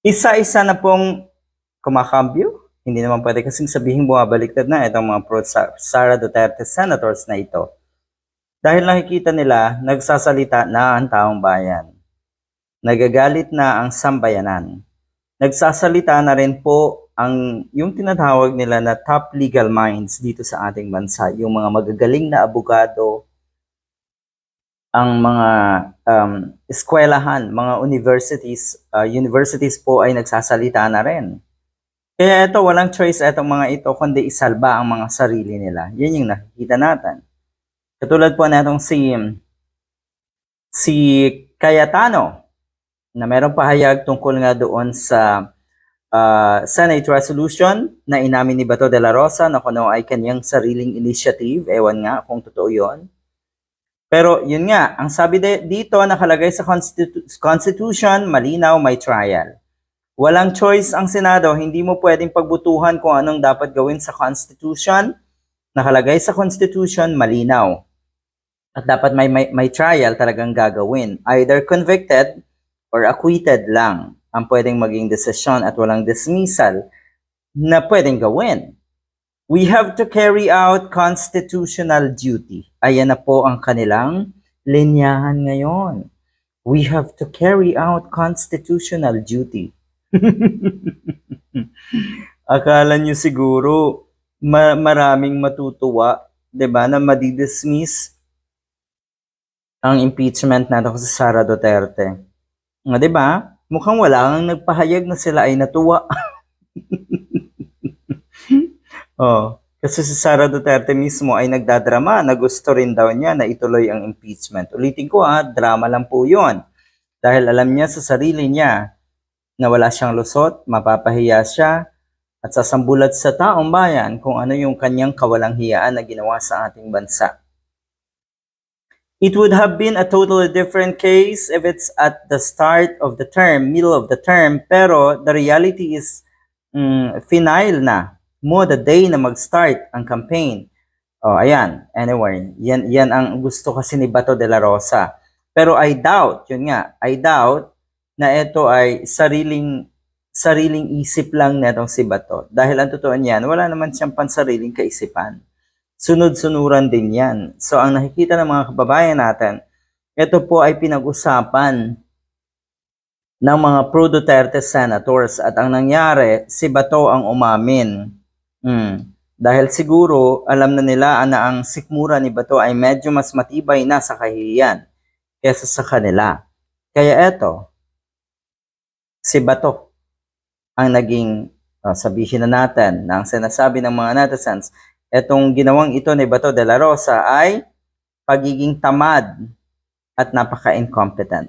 isa-isa na pong kumakambyo. Hindi naman pwede kasing sabihin bumabaliktad na itong mga pro Sara Duterte senators na ito. Dahil nakikita nila, nagsasalita na ang taong bayan. Nagagalit na ang sambayanan. Nagsasalita na rin po ang yung tinatawag nila na top legal minds dito sa ating bansa, yung mga magagaling na abogado, ang mga um, eskwelahan, mga universities, uh, universities po ay nagsasalita na rin. Kaya ito, walang choice itong mga ito kundi isalba ang mga sarili nila. Yan yung nakikita natin. Katulad po na itong si, si Cayetano, na meron pahayag tungkol nga doon sa uh, Senate resolution na inamin ni Bato de la Rosa na kuno ay kanyang sariling initiative. Ewan nga kung totoo yon. Pero yun nga, ang sabi dito nakalagay sa Constitu- Constitution, malinaw may trial. Walang choice ang Senado, hindi mo pwedeng pagbutuhan kung anong dapat gawin sa Constitution. Nakalagay sa Constitution, malinaw. At dapat may, may, may trial talagang gagawin. Either convicted or acquitted lang ang pwedeng maging desisyon at walang dismissal na pwedeng gawin. We have to carry out constitutional duty. Ayan na po ang kanilang linyahan ngayon. We have to carry out constitutional duty. Akala nyo siguro ma- maraming matutuwa, 'di ba, na madidismiss ang impeachment natin sa Sara Duterte. 'di ba? Mukhang wala kang nagpahayag na sila ay natuwa. oh, kasi si Sara Duterte mismo ay nagdadrama na gusto rin daw niya na ituloy ang impeachment. Ulitin ko ha, drama lang po 'yon. Dahil alam niya sa sarili niya na wala siyang lusot, mapapahiya siya, at sasambulat sa taong bayan kung ano yung kanyang kawalang hiyaan na ginawa sa ating bansa. It would have been a totally different case if it's at the start of the term, middle of the term, pero the reality is mm, final na mo the day na mag-start ang campaign. Oh, ayan. Anyway, yan, yan ang gusto kasi ni Bato de la Rosa. Pero I doubt, yun nga, I doubt na ito ay sariling sariling isip lang netong si Bato. Dahil ang totoo niyan, wala naman siyang pansariling kaisipan. Sunod-sunuran din yan. So ang nakikita ng mga kababayan natin, ito po ay pinag-usapan ng mga pro-Duterte senators at ang nangyari, si Bato ang umamin. Hmm. Dahil siguro alam na nila na ang sikmura ni Bato ay medyo mas matibay na sa kahihiyan kesa sa kanila. Kaya eto, si Bato ang naging, uh, sabihin na natin, na ang sinasabi ng mga netizens, etong ginawang ito ni Bato de la Rosa ay pagiging tamad at napaka-incompetent.